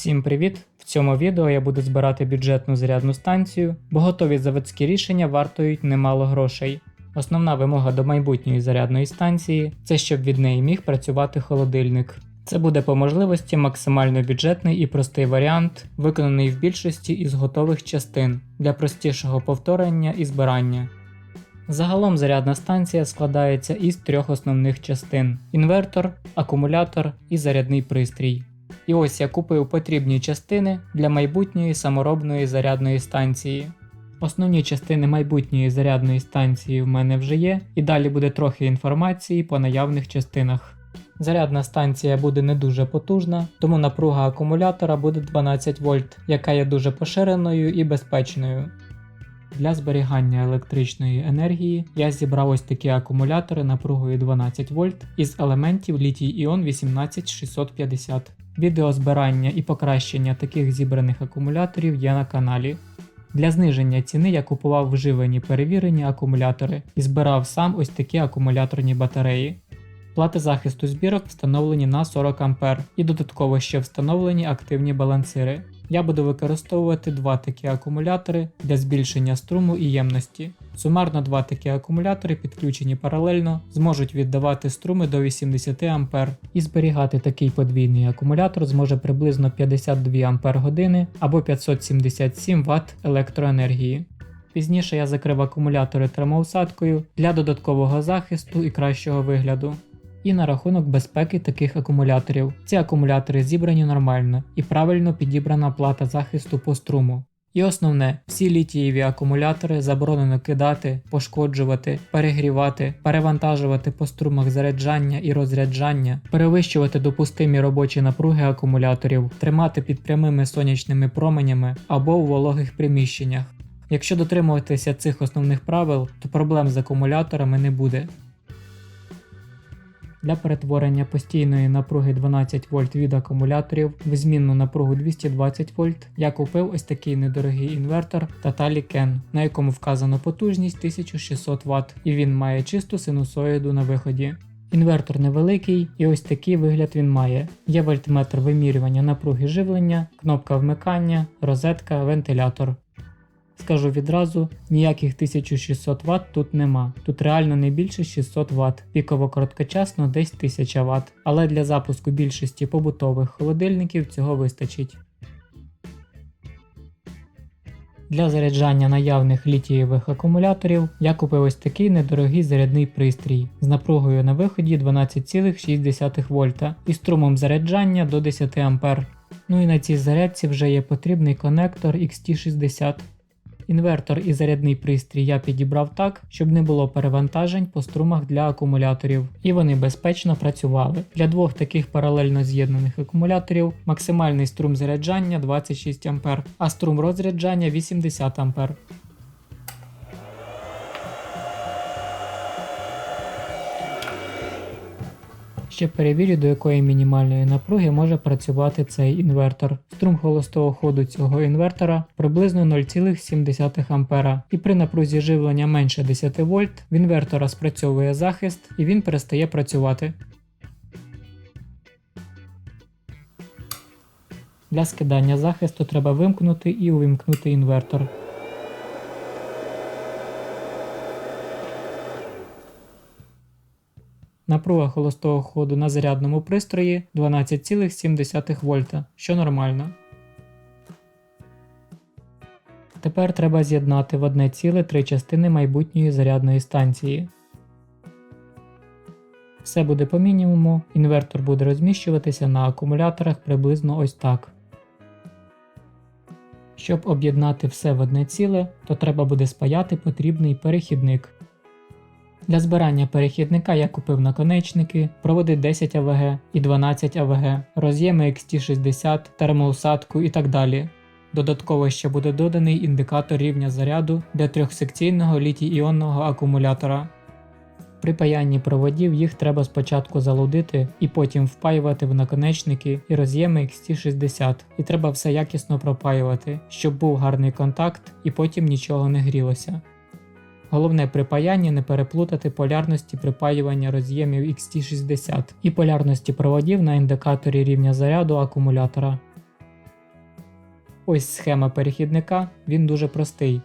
Всім привіт! В цьому відео я буду збирати бюджетну зарядну станцію, бо готові заводські рішення вартують немало грошей. Основна вимога до майбутньої зарядної станції це щоб від неї міг працювати холодильник. Це буде по можливості максимально бюджетний і простий варіант, виконаний в більшості із готових частин для простішого повторення і збирання. Загалом зарядна станція складається із трьох основних частин: інвертор, акумулятор і зарядний пристрій. І ось я купив потрібні частини для майбутньої саморобної зарядної станції. Основні частини майбутньої зарядної станції в мене вже є, і далі буде трохи інформації по наявних частинах. Зарядна станція буде не дуже потужна, тому напруга акумулятора буде 12 вольт, яка є дуже поширеною і безпечною. Для зберігання електричної енергії я зібрав ось такі акумулятори напругою 12 вольт із елементів літій іон 18650. Відео збирання і покращення таких зібраних акумуляторів є на каналі. Для зниження ціни я купував вживані перевірені акумулятори і збирав сам ось такі акумуляторні батареї. Плати захисту збірок встановлені на 40 А і додатково ще встановлені активні балансири. Я буду використовувати два такі акумулятори для збільшення струму і ємності. Сумарно два такі акумулятори, підключені паралельно, зможуть віддавати струми до 80 А і зберігати такий подвійний акумулятор зможе приблизно 52 Ах або 577 Вт електроенергії. Пізніше я закрив акумулятори термоусадкою для додаткового захисту і кращого вигляду. І на рахунок безпеки таких акумуляторів. Ці акумулятори зібрані нормально і правильно підібрана плата захисту по струму. І основне, всі літієві акумулятори заборонено кидати, пошкоджувати, перегрівати, перевантажувати по струмах заряджання і розряджання, перевищувати допустимі робочі напруги акумуляторів, тримати під прямими сонячними променями або у вологих приміщеннях. Якщо дотримуватися цих основних правил, то проблем з акумуляторами не буде. Для перетворення постійної напруги 12 вольт від акумуляторів в змінну напругу 220 вольт я купив ось такий недорогий інвертор Tatali Ken, на якому вказано потужність 1600 Вт, і він має чисту синусоїду на виході. Інвертор невеликий і ось такий вигляд він має. Є вольтметр вимірювання напруги живлення, кнопка вмикання, розетка, вентилятор. Скажу відразу, ніяких 1600 Вт тут нема. Тут реально не більше 600 Вт, піково короткочасно десь 1000 Вт, але для запуску більшості побутових холодильників цього вистачить. Для заряджання наявних літієвих акумуляторів я купив ось такий недорогий зарядний пристрій з напругою на виході 12,6 В і струмом заряджання до 10 А. Ну і на цій зарядці вже є потрібний конектор XT60. Інвертор і зарядний пристрій я підібрав так, щоб не було перевантажень по струмах для акумуляторів, і вони безпечно працювали. Для двох таких паралельно з'єднаних акумуляторів максимальний струм заряджання 26 А, а струм розряджання 80 А. Ще перевірю, до якої мінімальної напруги може працювати цей інвертор. Струм холостого ходу цього інвертора приблизно 0,7 А, і при напрузі живлення менше 10 вольт в інвертора спрацьовує захист і він перестає працювати. Для скидання захисту треба вимкнути і увімкнути інвертор. Напруга холостого ходу на зарядному пристрої 12,7 вольта, що нормально. Тепер треба з'єднати в одне ціле три частини майбутньої зарядної станції. Все буде по мінімуму, інвертор буде розміщуватися на акумуляторах приблизно ось так. Щоб об'єднати все в одне ціле, то треба буде спаяти потрібний перехідник. Для збирання перехідника я купив наконечники, проводи 10 АВГ і 12 АВГ, роз'єми XT60, термоусадку і так далі. Додатково ще буде доданий індикатор рівня заряду для трьохсекційного літій-іонного акумулятора. При паянні проводів їх треба спочатку залудити і потім впаювати в наконечники і роз'єми XT60, і треба все якісно пропаювати, щоб був гарний контакт і потім нічого не грілося. Головне при паянні не переплутати полярності припаювання роз'ємів XT60 і полярності проводів на індикаторі рівня заряду акумулятора. Ось схема перехідника, він дуже простий.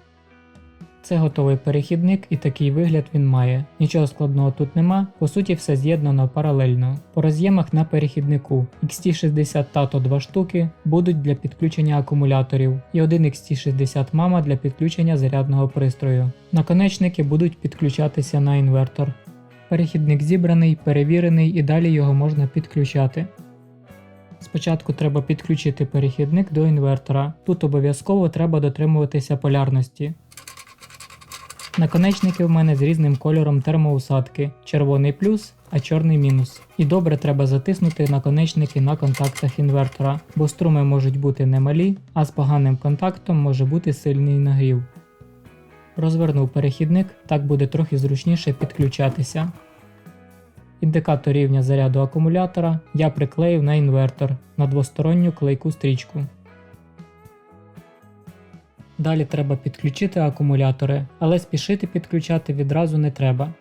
Це готовий перехідник і такий вигляд він має. Нічого складного тут нема, по суті, все з'єднано паралельно. По роз'ємах на перехіднику XT60 Tato 2 штуки будуть для підключення акумуляторів і один XT60 Mama для підключення зарядного пристрою. Наконечники будуть підключатися на інвертор. Перехідник зібраний, перевірений і далі його можна підключати. Спочатку треба підключити перехідник до інвертора. Тут обов'язково треба дотримуватися полярності. Наконечники в мене з різним кольором термоусадки, червоний плюс, а чорний мінус. І добре треба затиснути наконечники на контактах інвертора, бо струми можуть бути немалі, а з поганим контактом може бути сильний нагрів. Розвернув перехідник, так буде трохи зручніше підключатися. Індикатор рівня заряду акумулятора я приклеїв на інвертор на двосторонню клейку стрічку. Далі треба підключити акумулятори, але спішити підключати відразу не треба.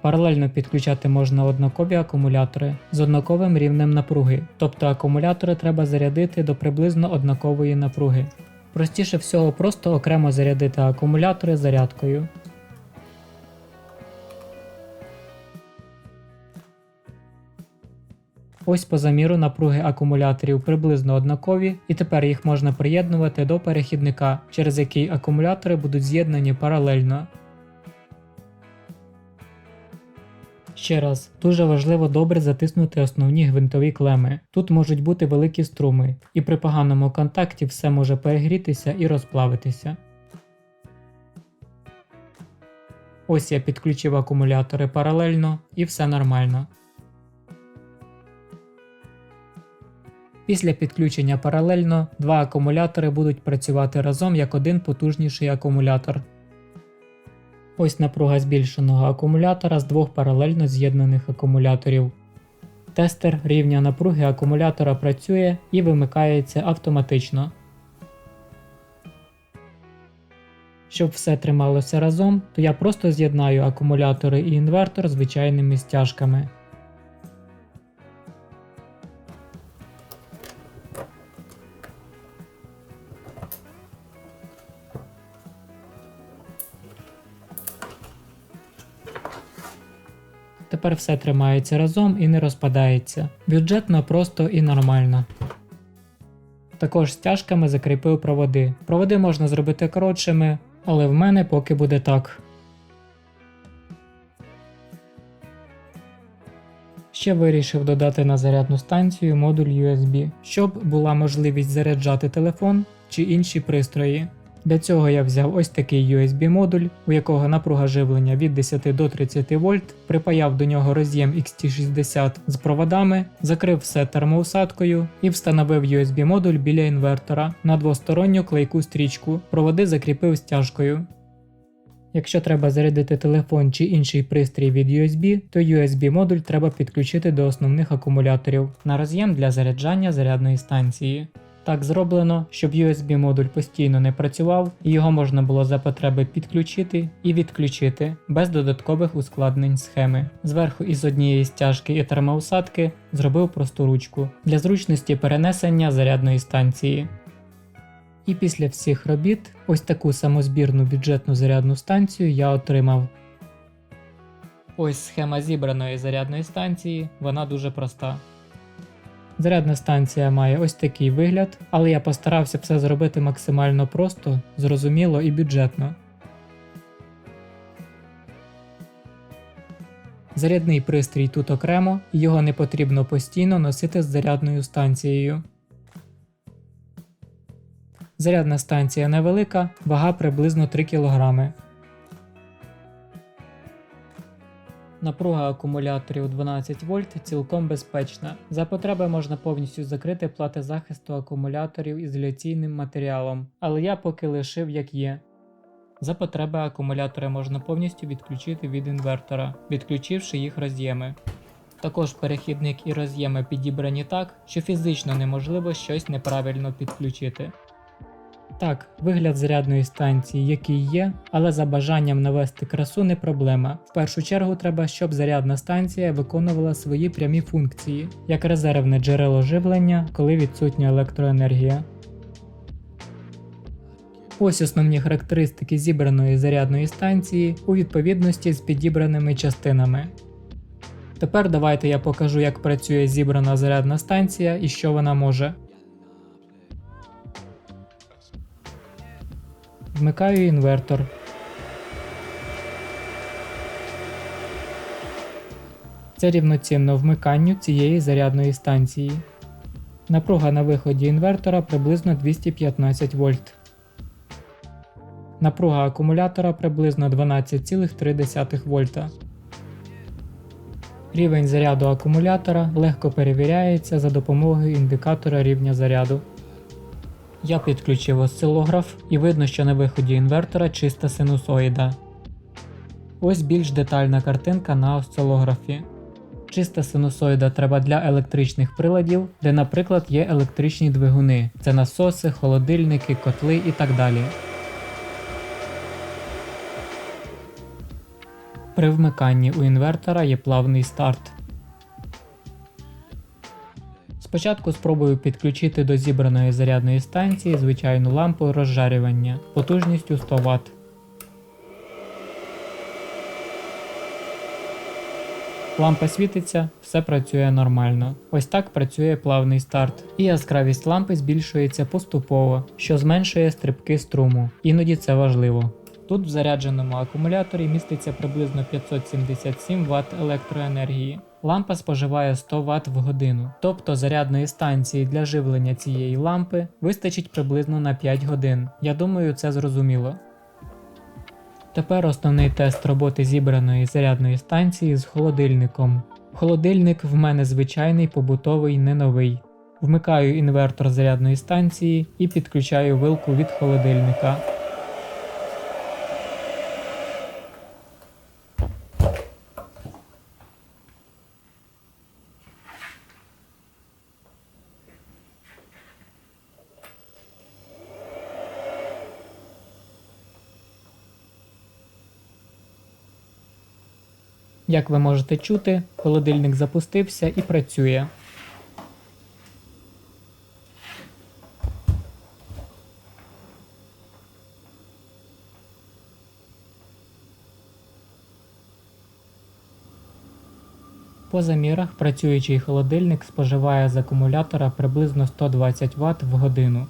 Паралельно підключати можна однакові акумулятори з однаковим рівнем напруги, тобто акумулятори треба зарядити до приблизно однакової напруги. Простіше всього просто окремо зарядити акумулятори зарядкою. Ось по заміру напруги акумуляторів приблизно однакові, і тепер їх можна приєднувати до перехідника, через який акумулятори будуть з'єднані паралельно. Ще раз, дуже важливо добре затиснути основні гвинтові клеми. Тут можуть бути великі струми, і при поганому контакті все може перегрітися і розплавитися. Ось я підключив акумулятори паралельно і все нормально. Після підключення паралельно два акумулятори будуть працювати разом як один потужніший акумулятор. Ось напруга збільшеного акумулятора з двох паралельно з'єднаних акумуляторів. Тестер рівня напруги акумулятора працює і вимикається автоматично. Щоб все трималося разом, то я просто з'єднаю акумулятори і інвертор звичайними стяжками. Тепер все тримається разом і не розпадається. Бюджетно просто і нормально. Також стяжками закріпив проводи. Проводи можна зробити коротшими, але в мене поки буде так. Ще вирішив додати на зарядну станцію модуль USB, щоб була можливість заряджати телефон чи інші пристрої. Для цього я взяв ось такий USB-модуль, у якого напруга живлення від 10 до 30 вольт, припаяв до нього роз'єм XT60 з проводами, закрив все термоусадкою і встановив USB-модуль біля інвертора на двосторонню клейку стрічку, проводи закріпив стяжкою. Якщо треба зарядити телефон чи інший пристрій від USB, то USB-модуль треба підключити до основних акумуляторів на роз'єм для заряджання зарядної станції. Так зроблено, щоб USB-модуль постійно не працював, і його можна було за потреби підключити і відключити без додаткових ускладнень схеми. Зверху із однієї стяжки і термоусадки зробив просту ручку для зручності перенесення зарядної станції. І після всіх робіт ось таку самозбірну бюджетну зарядну станцію я отримав. Ось схема зібраної зарядної станції, вона дуже проста. Зарядна станція має ось такий вигляд, але я постарався все зробити максимально просто, зрозуміло і бюджетно. Зарядний пристрій тут окремо, і його не потрібно постійно носити з зарядною станцією. Зарядна станція невелика, вага приблизно 3 кг. Напруга акумуляторів 12 вольт цілком безпечна. За потреби можна повністю закрити плати захисту акумуляторів ізоляційним матеріалом, але я поки лишив як є. За потреби акумулятори можна повністю відключити від інвертора, відключивши їх роз'єми. Також перехідник і роз'єми підібрані так, що фізично неможливо щось неправильно підключити. Так, вигляд зарядної станції, який є, але за бажанням навести красу не проблема. В першу чергу треба, щоб зарядна станція виконувала свої прямі функції, як резервне джерело живлення, коли відсутня електроенергія. Ось основні характеристики зібраної зарядної станції у відповідності з підібраними частинами. Тепер давайте я покажу, як працює зібрана зарядна станція і що вона може. Вмикаю інвертор. Це рівноцінно вмиканню цієї зарядної станції. Напруга на виході інвертора приблизно 215 вольт. Напруга акумулятора приблизно 12,3 вольта. Рівень заряду акумулятора легко перевіряється за допомогою індикатора рівня заряду. Я підключив осцилограф і видно, що на виході інвертора чиста синусоїда. Ось більш детальна картинка на осцилографі. Чиста синусоїда треба для електричних приладів, де, наприклад, є електричні двигуни, це насоси, холодильники, котли і так далі. При вмиканні у інвертора є плавний старт. Спочатку спробую підключити до зібраної зарядної станції звичайну лампу розжарювання потужністю 100 Вт. Лампа світиться, все працює нормально. Ось так працює плавний старт. І яскравість лампи збільшується поступово, що зменшує стрибки струму. Іноді це важливо. Тут в зарядженому акумуляторі міститься приблизно 577 Вт електроенергії. Лампа споживає 100 Вт в годину, тобто зарядної станції для живлення цієї лампи вистачить приблизно на 5 годин. Я думаю, це зрозуміло. Тепер основний тест роботи зібраної зарядної станції з холодильником. Холодильник в мене звичайний побутовий, не новий. Вмикаю інвертор зарядної станції і підключаю вилку від холодильника. Як ви можете чути, холодильник запустився і працює. По замірах працюючий холодильник споживає з акумулятора приблизно 120 Вт в годину.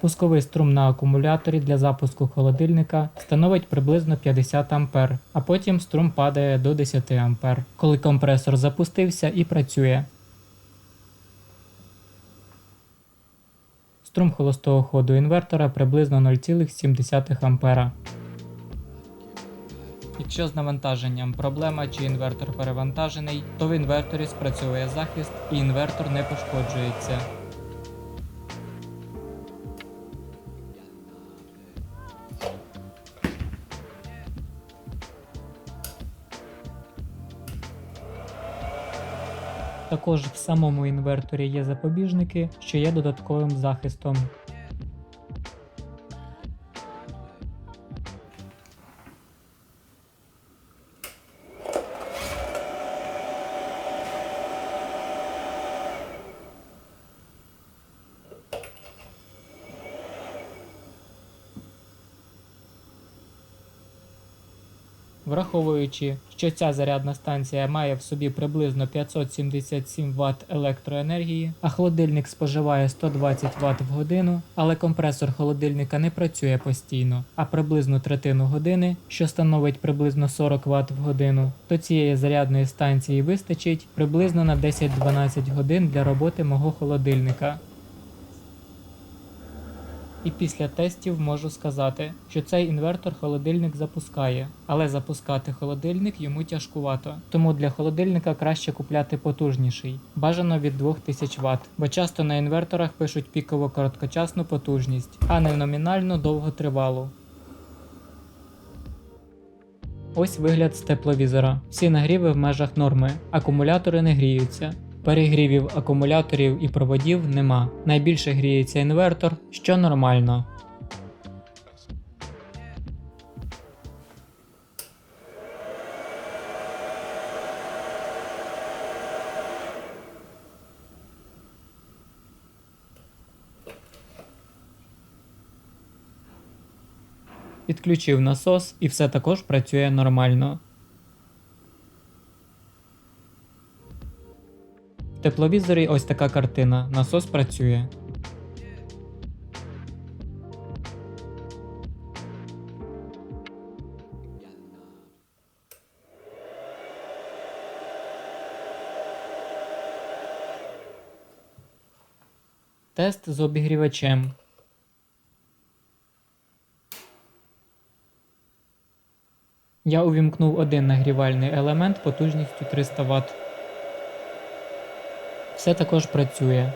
Пусковий струм на акумуляторі для запуску холодильника становить приблизно 50 А, а потім струм падає до 10 А, коли компресор запустився і працює. Струм холостого ходу інвертора приблизно 0,7 А. Якщо з навантаженням проблема чи інвертор перевантажений, то в інверторі спрацьовує захист і інвертор не пошкоджується. Також в самому інверторі є запобіжники, що є додатковим захистом. Враховуючи, що ця зарядна станція має в собі приблизно 577 Вт електроенергії, а холодильник споживає 120 Вт в годину, але компресор холодильника не працює постійно, а приблизно третину години, що становить приблизно 40 Вт в годину, то цієї зарядної станції вистачить приблизно на 10-12 годин для роботи мого холодильника. І після тестів можу сказати, що цей інвертор холодильник запускає, але запускати холодильник йому тяжкувато. Тому для холодильника краще купляти потужніший, бажано від 2000 Вт, бо часто на інверторах пишуть піково короткочасну потужність, а не номінально довготривалу. Ось вигляд з тепловізора. Всі нагріви в межах норми, акумулятори не гріються перегрівів акумуляторів і проводів нема. Найбільше гріється інвертор, що нормально. Відключив насос і все також працює нормально. Тепловізорі ось така картина. Насос працює. Тест з обігрівачем. Я увімкнув один нагрівальний елемент потужністю 300 Вт. Все також працює.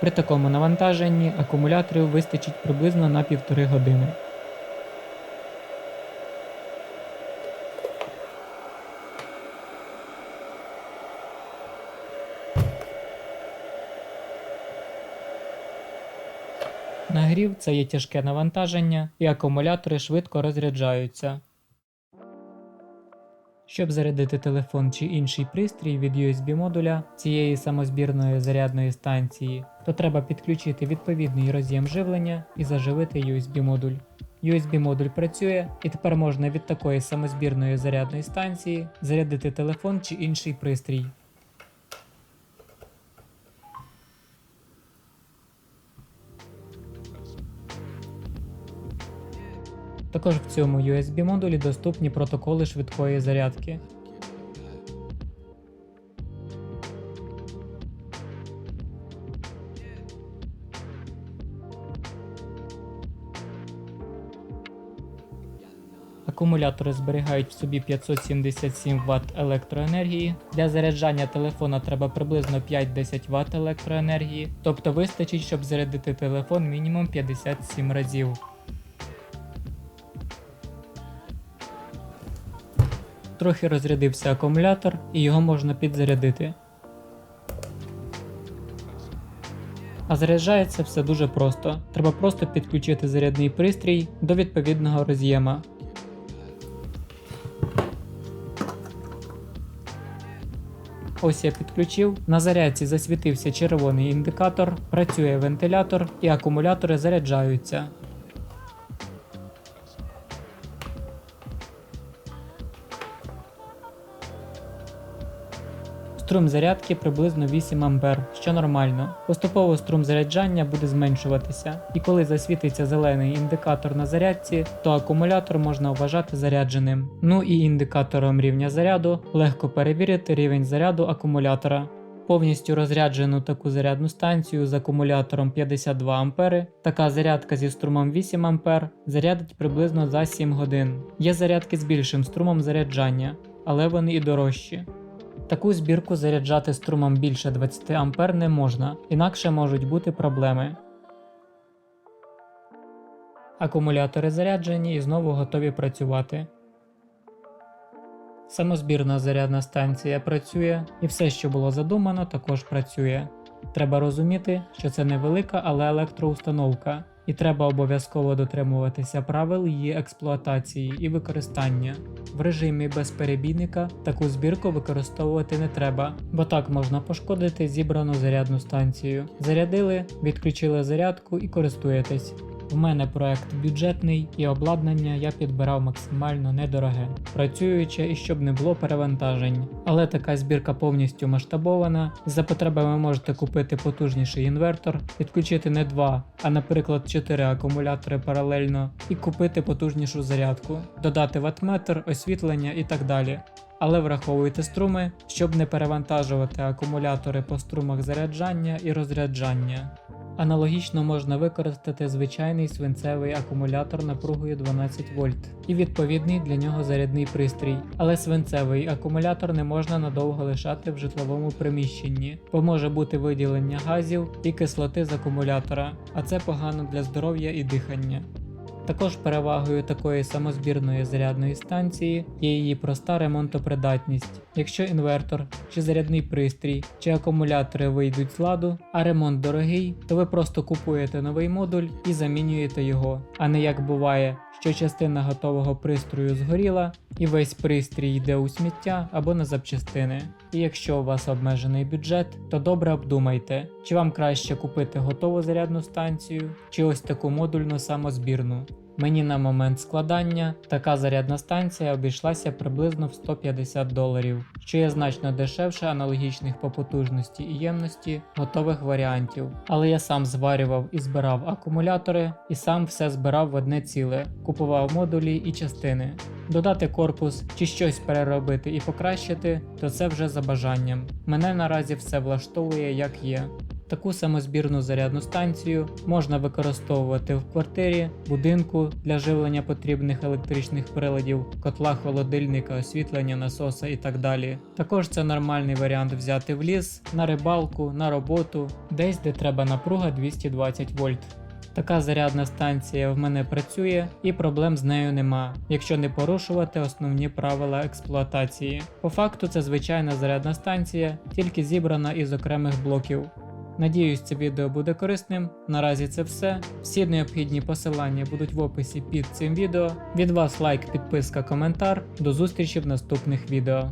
При такому навантаженні акумуляторів вистачить приблизно на півтори години. Нагрів це є тяжке навантаження, і акумулятори швидко розряджаються. Щоб зарядити телефон чи інший пристрій від USB модуля цієї самозбірної зарядної станції, то треба підключити відповідний роз'єм живлення і заживити USB модуль. USB модуль працює, і тепер можна від такої самозбірної зарядної станції зарядити телефон чи інший пристрій. Також в цьому USB модулі доступні протоколи швидкої зарядки. Акумулятори зберігають в собі 577 Вт електроенергії. Для заряджання телефона треба приблизно 5-10 Вт електроенергії, тобто вистачить, щоб зарядити телефон мінімум 57 разів. Трохи розрядився акумулятор і його можна підзарядити. А заряджається все дуже просто. Треба просто підключити зарядний пристрій до відповідного роз'єма. Ось я підключив. На зарядці засвітився червоний індикатор, працює вентилятор і акумулятори заряджаються. Струм зарядки приблизно 8 А, що нормально. Поступово струм заряджання буде зменшуватися, і коли засвітиться зелений індикатор на зарядці, то акумулятор можна вважати зарядженим. Ну і індикатором рівня заряду легко перевірити рівень заряду акумулятора. Повністю розряджену таку зарядну станцію з акумулятором 52 А, така зарядка зі струмом 8 А зарядить приблизно за 7 годин. Є зарядки з більшим струмом заряджання, але вони і дорожчі. Таку збірку заряджати струмом більше 20 А не можна, інакше можуть бути проблеми. Акумулятори заряджені і знову готові працювати. Самозбірна зарядна станція працює, і все, що було задумано, також працює. Треба розуміти, що це невелика, але електроустановка, і треба обов'язково дотримуватися правил її експлуатації і використання. В режимі без перебійника таку збірку використовувати не треба, бо так можна пошкодити зібрану зарядну станцію. Зарядили, відключили зарядку і користуєтесь. В мене проект бюджетний і обладнання я підбирав максимально недороге, працююче і щоб не було перевантажень. Але така збірка повністю масштабована, за потребами можете купити потужніший інвертор, підключити не 2, а наприклад 4 акумулятори паралельно і купити потужнішу зарядку, додати ватметр, освітлення і так далі. Але враховуйте струми, щоб не перевантажувати акумулятори по струмах заряджання і розряджання. Аналогічно можна використати звичайний свинцевий акумулятор напругою 12 вольт і відповідний для нього зарядний пристрій, але свинцевий акумулятор не можна надовго лишати в житловому приміщенні, бо може бути виділення газів і кислоти з акумулятора, а це погано для здоров'я і дихання. Також перевагою такої самозбірної зарядної станції є її проста ремонтопридатність. Якщо інвертор, чи зарядний пристрій, чи акумулятори вийдуть з ладу, а ремонт дорогий, то ви просто купуєте новий модуль і замінюєте його, а не як буває, що частина готового пристрою згоріла, і весь пристрій йде у сміття або на запчастини. І якщо у вас обмежений бюджет, то добре обдумайте, чи вам краще купити готову зарядну станцію, чи ось таку модульну самозбірну. Мені на момент складання така зарядна станція обійшлася приблизно в 150 доларів, що є значно дешевше аналогічних по потужності і ємності готових варіантів. Але я сам зварював і збирав акумулятори, і сам все збирав в одне ціле, купував модулі і частини. Додати корпус чи щось переробити і покращити, то це вже за бажанням. Мене наразі все влаштовує як є. Таку самозбірну зарядну станцію можна використовувати в квартирі, будинку для живлення потрібних електричних приладів, котла, холодильника, освітлення, насоса і так далі. Також це нормальний варіант взяти в ліс, на рибалку, на роботу, десь де треба напруга 220 вольт. Така зарядна станція в мене працює і проблем з нею нема, якщо не порушувати основні правила експлуатації. По факту це звичайна зарядна станція, тільки зібрана із окремих блоків. Надіюсь, це відео буде корисним. Наразі це все. Всі необхідні посилання будуть в описі під цим відео. Від вас лайк, підписка, коментар. До зустрічі в наступних відео.